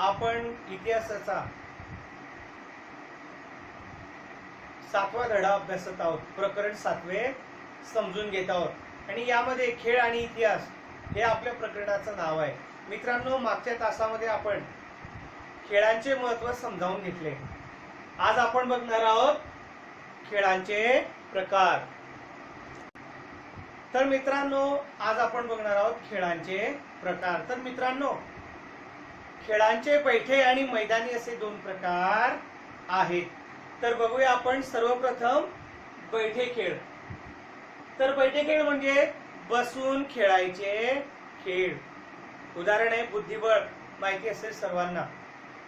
आपण इतिहासाचा सातवा धडा अभ्यासत आहोत. प्रकरण सातवे समजून घेत आहोत. आणि यामध्ये खेळ आणि इतिहास हे आपल्या प्रकरणाचं नाव आहे. मित्रांनो मागच्या तासामध्ये आपण खेळांचे महत्त्व समजावून घेतले. आज आपण बघणार आहोत खेळांचे प्रकार. तर मित्रांनो आज आपण बघणार आहोत खेळांचे प्रकार. तर मित्रांनो खेळांचे बैठे आणि मैदानी असे दोन प्रकार आहेत. तर बघूया आपण सर्वप्रथम बैठे खेळ. तर बैठे खेळ म्हणजे बसून खेळायचे खेळ. उदाहरण आहे बुद्धिबळ. माहिती असेल सर्वांना.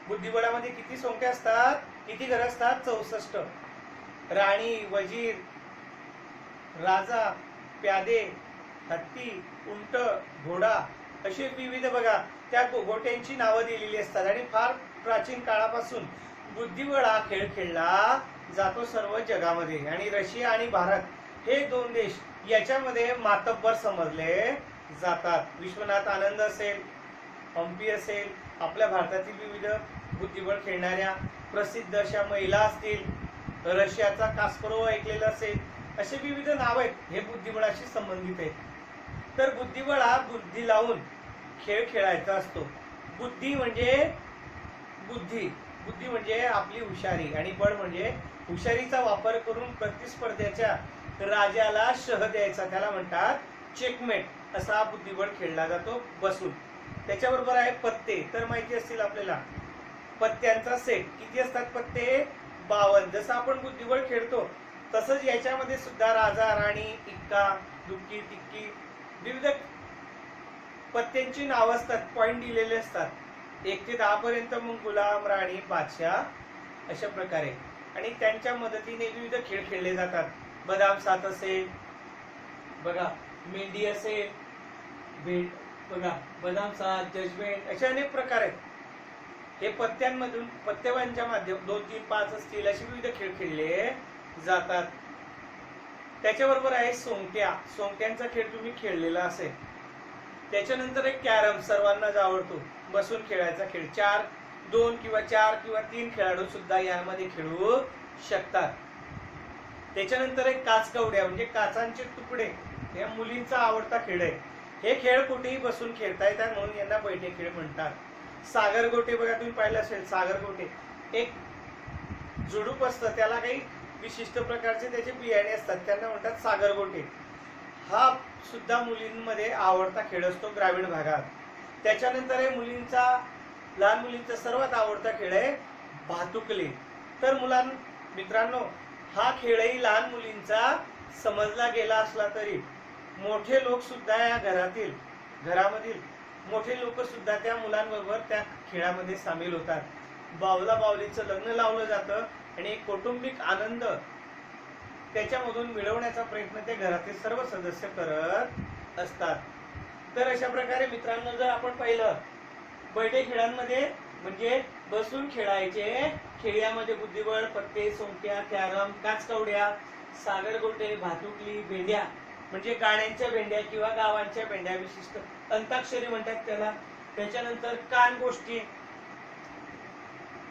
बुद्धिबळामध्ये किती सोंगे असतात? किती घर असतात? चौसष्ट. राणी वजीर राजा प्यादे हत्ती उंट घोडा अशी विविध बघा त्या गोट्यांची नावं दिलेली असतात. आणि फार प्राचीन काळापासून बुद्धिबळ हा खेळ खेळला जातो सर्व जगामध्ये. आणि रशिया आणि भारत हे दोन देश याच्यामध्ये मातब्बर समजले जातात. विश्वनाथ आनंद असेल हम्पी असेल आपल्या भारतातील विविध बुद्धिबळ खेळणाऱ्या प्रसिद्ध अशा महिला असतील रशियाचा कास्परो ऐकलेला असेल असे विविध नाव आहेत. हे बुद्धिबळाशी संबंधित आहेत. तर बुद्धिबळ हा बुद्धी लावून खेळ खेळायचा असतो. बुद्धी म्हणजे बुद्धी. बुद्धी म्हणजे आपली हुशारी आणि बळ म्हणजे हुशारीचा वापर करून प्रतिस्पर्ध्याच्या राजाला शह द्यायचा त्याला म्हणतात चेकमेट असा हा बुद्धिबळ खेळला जातो बसून. त्याच्याबरोबर आहे पत्ते. तर माहिती असतील आपल्याला पत्त्यांचा सेट किती असतात पत्ते? बावन जसं आपण बुद्धिबळ खेळतो तसंच याच्यामध्ये सुद्धा राजा राणी इक्का दुक्की तिक्की विविध पत्त्यांची नावं असतात पॉईंट दिलेले असतात. एक ते दहा पर्यंत मग गुलाम राणी बादशाह अशा प्रकारे. आणि त्यांच्या मदतीने विविध खेळ खेळले जातात. बदाम सात असेल बघा मेंढी असेल भेट बघा बदाम सात जजमेंट असे अनेक प्रकार. आहेत हे पत्त्यांमधून पत्तेवांच्या माध्यम दोन तीन पाच असतील असे विविध खेळ खेळले जातात. त्याच्याबरोबर आहे सोंगट्या. सोंगट्यांचा खेळ तुम्ही खेळलेला असेल. त्याच्यानंतर एक कॅरम सर्वांनाच आवडतो बसून खेळायचा खेळ. चार दोन किंवा चार किंवा तीन खेळाडू सुद्धा यामध्ये खेळू शकतात. त्याच्यानंतर एक काचकवड्या म्हणजे काचांचे तुकडे. या मुलींचा आवडता खेळ आहे. हे खेळ कुठेही बसून खेळता येतात म्हणून यांना बैठे खेळ म्हणतात. सागर गोटे बघा तुम्ही पाहिलं असेल सागर गोटे एक झुडूप असतं त्याला काही विशिष्ट प्रकारचे त्याचे बियाणे असतात. त्यांना म्हणतात सागरगोटे. हा सुद्धा मुलींमध्ये आवडता खेळ असतो ग्रामीण भागात. त्याच्यानंतर आहे मुलींचा लहान मुलींचा सर्वात आवडता खेळ आहे भातुकले. तर मुलां मित्रांनो हा खेळही लहान मुलींचा समजला गेला असला तरी मोठे लोक सुद्धा या घरातील घरामधील मोठे लोक सुद्धा त्या मुलांबरोबर त्या खेळामध्ये सामील होतात. बावला बावलीचं लग्न लावलं जातं. आणि एक कौटुंबिक आनंद त्याच्यामधून मिळवण्याचा प्रयत्न ते घरातील सर्व सदस्य करत असतात. तर अशा प्रकारे मित्रांनो जर आपण पाहिलं बैठे खेळांमध्ये म्हणजे बसून खेळायचे खेळ्यामध्ये बुद्धिबळ पत्ते सोंगट्या कॅरम काचकवड्या सागरगोटे भातुकली भेंड्या म्हणजे गाण्यांच्या भेंड्या किंवा गावांच्या भेंड्या विशिष्ट अंताक्षरी म्हणतात त्याला. त्याच्यानंतर कान गोष्टी.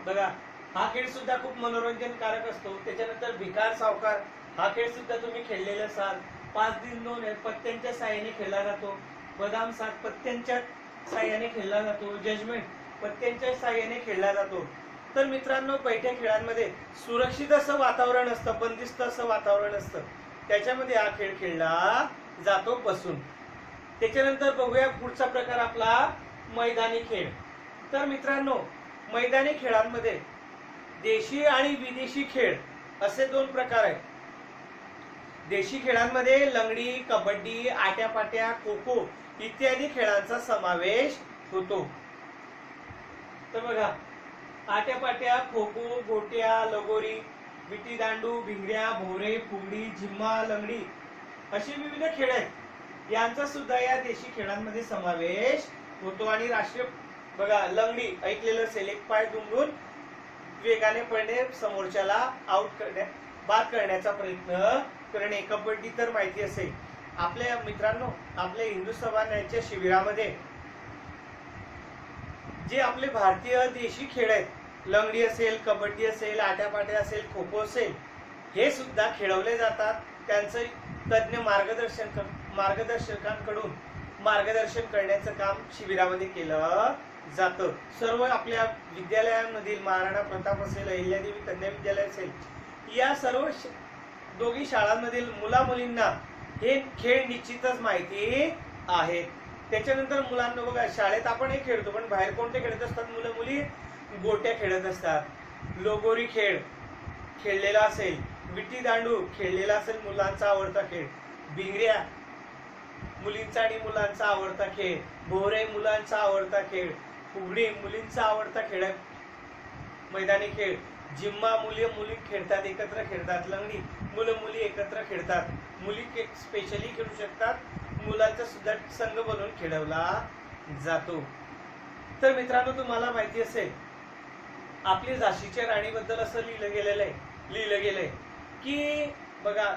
बघा हा खेळ सुद्धा खूप मनोरंजनकारक असतो. त्याच्यानंतर भिकार सावकार हा खेळ सुद्धा तुम्ही खेळलेला असाल. पाच दिन दोन पत्त्यांच्या साह्याने खेळला जातो. बदाम सात पत्त्यांच्या साह्याने खेळला जातो. जजमेंट पत्त्यांच्या साह्याने खेळला जातो. तर मित्रांनो बैठ्या खेळांमध्ये सुरक्षित असं वातावरण असतं बंदिस्त असं वातावरण असतं. त्याच्यामध्ये हा खेळ खेळला जातो बसून. त्याच्यानंतर बघूया पुढचा प्रकार आपला मैदानी खेळ. तर मित्रांनो मैदानी खेळांमध्ये देशी आणि विदेशी खेळ असे दोन प्रकार आहेत. देशी खेळांमध्ये लंगडी कबड्डी आट्यापाट्या खो खो इत्यादी खेळांचा समावेश होतो. तर बघा आट्यापाट्या खो खो गोट्या लगोरी विटी दांडू भिंगऱ्या भोरे फुगडी झिम्मा लंगडी असे विविध खेळ आहेत. यांचा सुद्धा या देशी खेळांमध्ये समावेश होतो. आणि राष्ट्रीय बघा लंगडी ऐकलेलं असेल एक पाय दुमडून वेगाने पडणे समोरच्याला आउट करण्या बाद करण्याचा प्रयत्न करणे. कबड्डी तर माहिती असेल. आपल्या मित्रांनो आपल्या हिंदू सभा शिबिरामध्ये जे आपले भारतीय देशी खेळ आहेत लंगडी असेल कबड्डी असेल आट्यापाट्या असेल खो खो असेल हे सुद्धा खेळवले जातात. त्यांचं तज्ज्ञ मार्गदर्शन मार्गदर्शकांकडून मार्गदर्शन करण्याचं काम शिबिरामध्ये केलं जातं. सर्व आपल्या विद्यालयांमधील महाराणा प्रताप असेल अहिल्यादेवी कन्या विद्यालय असेल या सर्व श- दोघी शाळांमधील मुला मुलींना हे खेळ निश्चितच माहिती आहेत त्याच्यानंतर मुलांना बघा शाळेत आपण हे खेळतो पण बाहेर कोणते खेळत असतात? मुलं मुली गोट्या खेळत असतात. लोगोरी खेळ खेळलेला असेल विटी दांडू खेळलेला असेल मुलांचा आवडता खेळ. भिंगऱ्या मुलींचा आणि मुलांचा आवडता खेळ. भोवरे मुलांचा आवडता खेळ. फुगडी मुलींचा आवडता खेळ आहे. मैदानी खेळ. जिम्मा मुली मुली खेळतात एकत्र खेळतात. लंगडी. मुलं मुली एकत्र खेळतात. मुली स्पेशली खेळू शकतात. मुलांचा सुद्धा संघ बनवून खेळवला जातो. तर मित्रांनो तुम्हाला माहिती असेल आपली झाशीच्या राणीबद्दल असं लिहिलं गेलेलं आहे लिहिलं गेलंय की बघा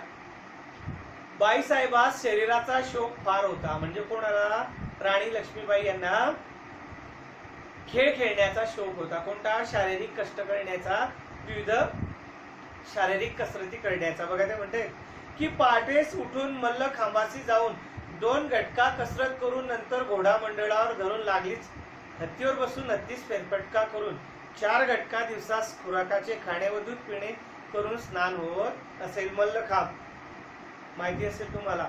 बाईसाहेबास शरीराचा शोक फार होता. म्हणजे कोणाला? राणी लक्ष्मीबाई यांना खेळ खेळण्याचा शौक होता. कोणता? शारीरिक कष्ट करण्याचा विविध शारीरिक कसरती करण्याचा. बघा ते म्हणते की पहाटेस उठून मल्ल खांबासी जाऊन दोन गटका कसरत करून नंतर घोडा मंडळावर धरून लागलीच. हत्तीवर बसून हत्तीस फेरफटका करून चार गटका दिवसास खुराकाचे खाणे व दूध पिणे करून स्नान होत असेल मल्लखांब माहिती असेल तुम्हाला?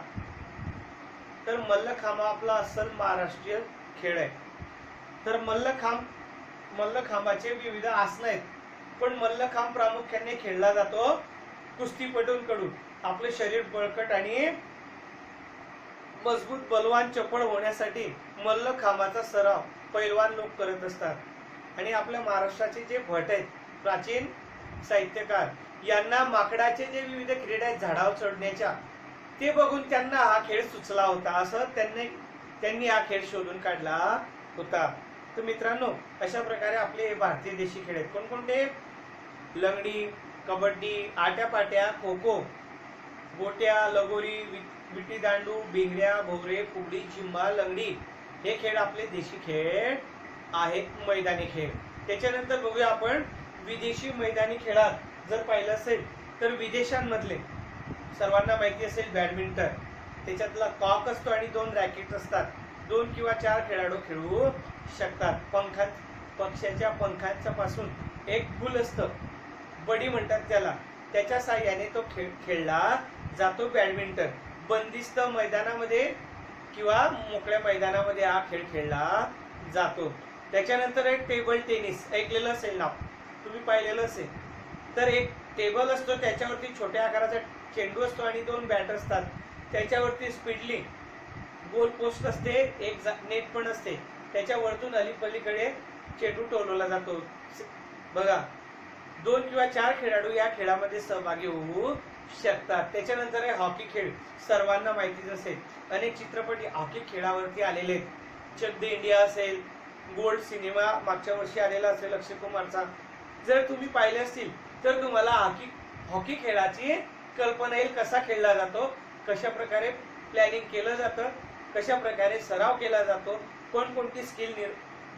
तर मल्लखांब आपला असल महाराष्ट्रीय खेळ आहे. तर मल्लखांब मल्लखांबाचे विविध आसनं आहेत. पण मल्लखांब प्रामुख्याने खेळला जातो कुस्तीपटूंकडून. आपले शरीर बळकट आणि मजबूत बलवान चपळ होण्यासाठी मल्लखांबाचा सराव पैलवान लोक करत असतात. आणि आपल्या महाराष्ट्राचे जे भट आहेत प्राचीन साहित्यकार यांना माकडाचे जे विविध क्रीडा आहेत झाडावर चढण्याच्या ते बघून त्यांना हा खेळ सुचला होता असं त्यांनी त्यांनी हा खेळ शोधून काढला होता. तर मित्रांनो अशा प्रकारे आपले हे भारतीय देशी खेळ आहेत. कोणकोणते? लंगडी कबड्डी आट्यापाट्या खो खो गोट्या लगोरी वि- विटी दांडू बिंगड्या भोगरे फुगडी झिम्मा लंगडी हे खेळ आपले देशी खेळ आहेत मैदानी खेळ. त्याच्यानंतर बघूया आपण विदेशी मैदानी खेळात जर पाहिलं असेल तर विदेशांमधले सर्वांना माहिती असेल बॅडमिंटन. त्याच्यातला कॉक असतो आणि दोन रॅकेट असतात. दोन किंवा चार खेळाडू खेळू शकतात पंखात पक्ष्याच्या पंखांच्या पासून एक फुल असतं. बडी म्हणतात त्याला. त्याच्या साह्याने तो खेळ खेळला जातो बॅडमिंटन बंदिस्त मैदानामध्ये किंवा मोकळ्या मैदानामध्ये हा खेळ खेळला जातो. त्याच्यानंतर एक टेबल टेनिस ऐकलेलं असेल नाव? तुम्ही पाहिलेलं असेल. तर एक टेबल असतो त्याच्यावरती छोट्या आकाराचा चेंडू असतो आणि दोन बॅट असतात. त्याच्यावरती स्पीडली गोल पोस्ट असते एक जा- नेट पण असते. त्याच्या वरतून अलीपलीकडे चेंडू टोलवला जातो. बघा दोन किंवा चार खेळाडू या खेळामध्ये सहभागी होऊ शकतात. त्याच्यानंतर आहे हॉकी खेळ. सर्वांना माहितीच असेल. अनेक चित्रपट हॉकी खेळावरती आलेले आहेत. चक दे इंडिया असेल गोल्ड सिनेमा मागच्या वर्षी आलेला असेल अक्षय कुमारचा जर तुम्ही पाहिले असतील तर तुम्हाला हॉकी हॉकी खेळाची कल्पना येईल कसा खेळला जातो कशा प्रकारे प्लॅनिंग केलं जातं कशा प्रकारे सराव केला जातो कोणकोणती स्किल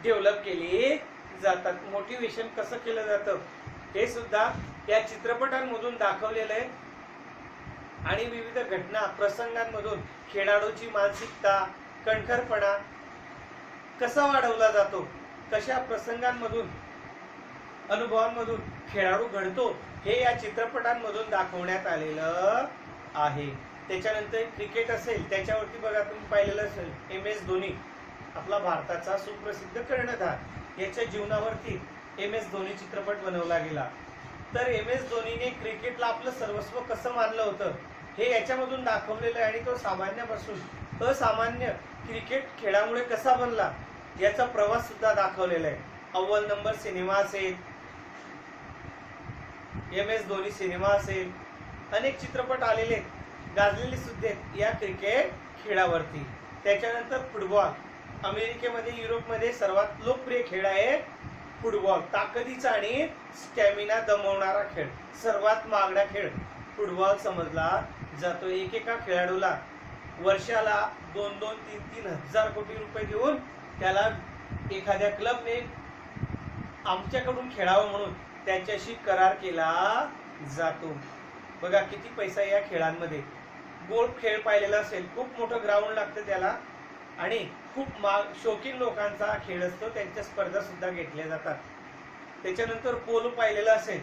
डेव्हलप केली जातात मोटिवेशन कसं केलं जातं हे सुद्धा या चित्रपटांमधून दाखवलेलं आहे. आणि विविध घटना प्रसंगांमधून खेळाडूची मानसिकता कणखरपणा कसा वाढवला जातो कशा प्रसंगांमधून अनुभवांमधून खेळाडू घडतो हे या चित्रपटांमधून दाखवण्यात आलेलं आहे. त्याच्यानंतर क्रिकेट असेल त्याच्यावरती बघा तुम्ही पाहिलेलं असेल एम एस धोनी. आपला भारताचा सुप्रसिद्ध कर्णधार. याच्या जीवनावरती एम एस धोनी चित्रपट बनवला गेला. तर एम एस धोनीने क्रिकेटला आपलं सर्वस्व कसं मानलं होतं हे याच्यामधून दाखवलेलं आहे आणि तो सामान्यापासून असामान्य क्रिकेट खेळामुळे कसा बनला याचा प्रवास सुद्धा दाखवलेला आहे. अव्वल नंबर सिनेमा असेल एम एस धोनी सिनेमा असेल अनेक चित्रपट आलेले गाजलेले सुद्धा या क्रिकेट खेळावरती. त्याच्यानंतर फुटबॉल. अमेरिकेमध्ये युरोपमध्ये सर्वात लोकप्रिय खेळ आहे फुटबॉल. ताकदीचा आणि स्टॅमिना दमवणारा खेळ. सर्वात महागडा खेळ फुटबॉल समजला जातो. एकेका खेळाडूला वर्षाला दोन दोन तीन तीन हजार कोटी रुपये देऊन त्याला एखाद्या क्लबने आमच्याकडून खेळावं म्हणून त्याच्याशी करार केला जातो. बघा किती पैसा या खेळांमध्ये. गोल्ड खेळ पाहिलेला असेल. खूप मोठं ग्राउंड लागतं त्याला. आणि खूप मा शौकीन लोकांचा खेळ असतो. त्यांच्या स्पर्धा सुद्धा घेतल्या जातात. त्याच्यानंतर पोलो पाहिलेला असेल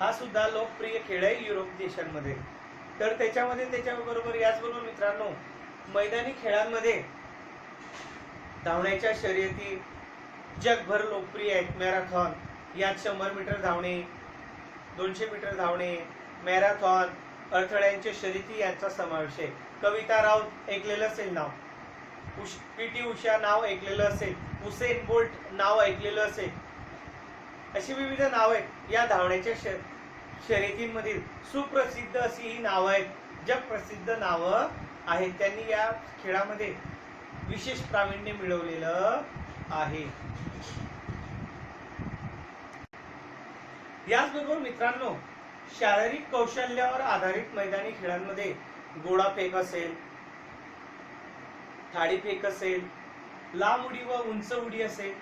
हा सुद्धा लोकप्रिय खेळ आहे युरोप देशांमध्ये. तर त्याच्यामध्ये त्याच्याबरोबर याचबरोबर मित्रांनो मैदानी खेळांमध्ये धावण्याच्या शर्यती जगभर लोकप्रिय आहेत. मॅरेथॉन यात शंभर मीटर धावणे दोनशे मीटर धावणे मॅरेथॉन अडथळ्यांच्या शर्यती यांचा समावेश आहे. कविता राऊत ऐकलेलं असेल नाव? उश पी टी उषा नाव ऐकलेलं असेल उसेन बोल्ट नाव ऐकलेलं असेल अशी विविध नावं आहेत. या धावण्याच्या शर शर्यतींमधील सुप्रसिद्ध अशी ही नावं आहेत. जगप्रसिद्ध नावं आहेत त्यांनी या खेळामध्ये विशेष प्रावीण्य मिळवलेलं आहे. याचबरोबर मित्रांनो शारीरिक कौशल्यावर आधारित मैदानी खेळांमध्ये गोडाफेक असेल थाळीफेक असेल लांब उडी व उंच उडी असेल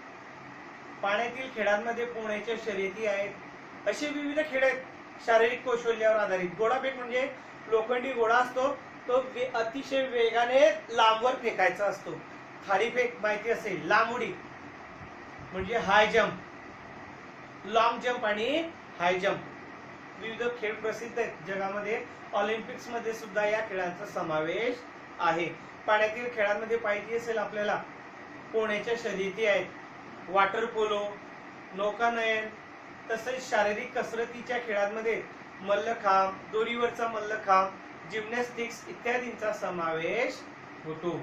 पाण्यातील खेळांमध्ये पोहण्याच्या शर्यती आहेत असे विविध खेळ आहेत शारीरिक कौशल्यावर आधारित. गोळाफेक म्हणजे लोखंडी गोळा असतो तो वे- अतिशय वेगाने लांबवर फेकायचा असतो. थाळीफेक माहिती असेल लांब उडी म्हणजे हाय जम्प लॉंग जम्प आणि हाय जम्प विविध खेळ प्रसिद्ध आहेत. जगामध्ये ऑलिम्पिक्समध्ये सुद्धा या खेळांचा समावेश आहे. पाण्यातील खेळांमध्ये पाहिजे असेल आपल्याला पोहण्याच्या शर्यती आहेत. वॉटर पोलो नौकानयन तसेच शारीरिक कसरतीच्या खेळांमध्ये मल्लखांब दोरीवरचा मल्लखांब जिम्नॅस्टिक्स इत्यादींचा समावेश होतो.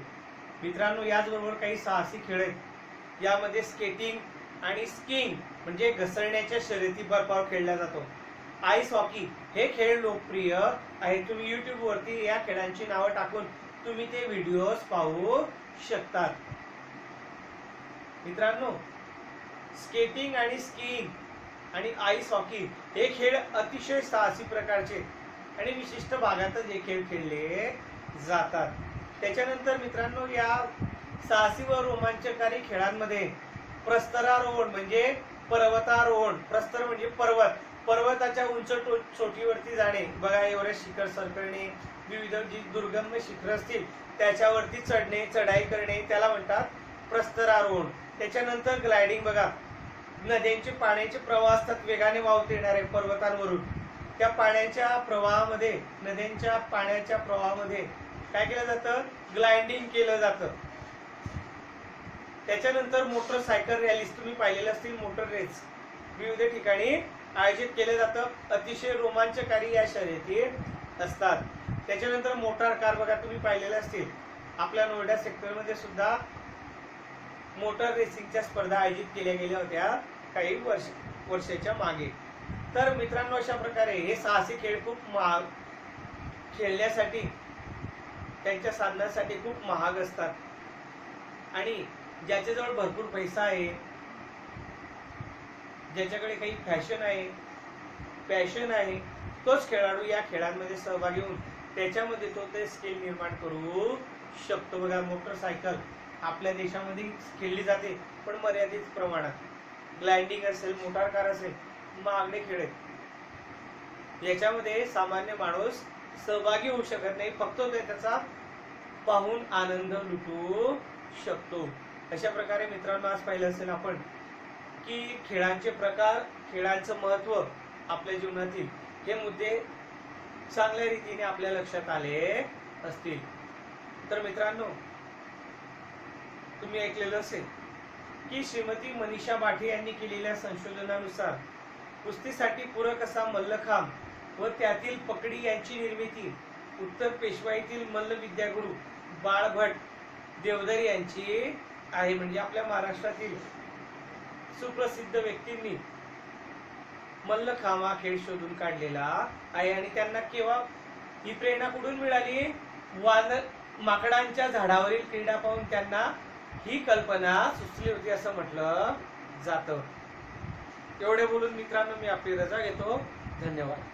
मित्रांनो याचबरोबर काही साहसी खेळ आहेत. यामध्ये स्केटिंग आणि स्किंग म्हणजे घसरण्याच्या शर्यती बर्फावर खेळला जातो. आईस हॉकी हे खेळ लोकप्रिय आहे तुम्ही युट्यूबवरती या खेळांची नावं टाकून तुम्ही ते व्हिडिओज पाहू शकतात. मित्रांनो स्केटिंग आणि स्कीइंग आणि आईस हॉकी हे खेळ अतिशय साहसी प्रकारचे आणि विशिष्ट भागातच हे खेळ खेळले जातात. त्याच्यानंतर मित्रांनो या साहसी व रोमांचकारी खेळांमध्ये प्रस्तरारोहण म्हणजे पर्वतारोहण. प्रस्तर म्हणजे पर्वत. पर्वताच्या उंच टो- चोटीवरती जाणे. बघा एवढे शिखर सरकणे विविध जी दुर्गम शिखर असतील त्याच्यावरती चढणे चढाई करणे त्याला म्हणतात प्रस्तरारोहण. त्याच्यानंतर ग्लायडिंग बघा. नद्यांचे पाण्याचे प्रवाह असतात वेगाने वाहत येणारे पर्वतांवरून. त्या पाण्याच्या प्रवाहामध्ये नद्यांच्या पाण्याच्या प्रवाहामध्ये काय केलं जातं? ग्लायडिंग केलं जातं. त्याच्यानंतर मोटरसायकल रॅलीज तुम्ही पाहिलेल्या असतील मोटर रेस विविध ठिकाणी आयोजित केलं जातं. अतिशय रोमांचकारी या शर्यती असतात. त्याच्यानंतर मोटार कार बघा तुम्ही पाहिलेले असतील. आपल्या नोएडा सेक्टरमध्ये सुद्धा मोटर रेसिंगच्या स्पर्धा आयोजित केल्या गेल्या होत्या काही वर्ष वर्षाच्या मागे. तर मित्रांनो अशा प्रकारे हे साहसी खेळ खूप महाग खेळण्यासाठी त्यांच्या साधनासाठी खूप महाग असतात. आणि ज्याच्याजवळ भरपूर पैसा आहे ज्याच्याकडे काही फॅशन आहे पॅशन आहे तोच खेळाडू या खेळांमध्ये सहभागी होऊन त्याच्यामध्ये तो ते स्किल निर्माण करू शकतो. बघा मोटरसायकल आपल्या देशामध्ये खेळली जाते पण मर्यादित प्रमाणात. ग्लाइडिंग असेल मोटार कार असेल महागडे खेळ आहेत. याच्यामध्ये सामान्य माणूस सहभागी होऊ शकत नाही फक्त ते त्याचा पाहून आनंद लुटू शकतो. अशा प्रकारे मित्रांनो आज पाहिलं असेल आपण की खेळांचे प्रकार खेळांचं महत्त्व आपल्या जीवनातील हे मुद्दे चांगल्या रीतीने आपल्या लक्षात आले असतील. तर मित्रांनो तुम्ही ऐकलेलं असेल की श्रीमती मनीषा बाठे यांनी केलेल्या संशोधनानुसार कुस्तीसाठी पूरक असा मल्लखांब व त्यातील पकडी यांची निर्मिती उत्तर पेशवाईतील मल्ल विद्यागुरु बाळभट देवधर यांची आहे. म्हणजे आपल्या महाराष्ट्रातील सुप्रसिद्ध व्यक्तींनी मल्लखांब हा खेळ शोधून काढलेला आहे आणि त्यांना केव्हा ही प्रेरणा कुठून मिळाली? वान माकडांच्या झाडावरील क्रीडा पाहून त्यांना ही कल्पना सुचली होती असं म्हटलं जातं. एवढे बोलून मित्रांनो मी आपली रजा घेतो. धन्यवाद.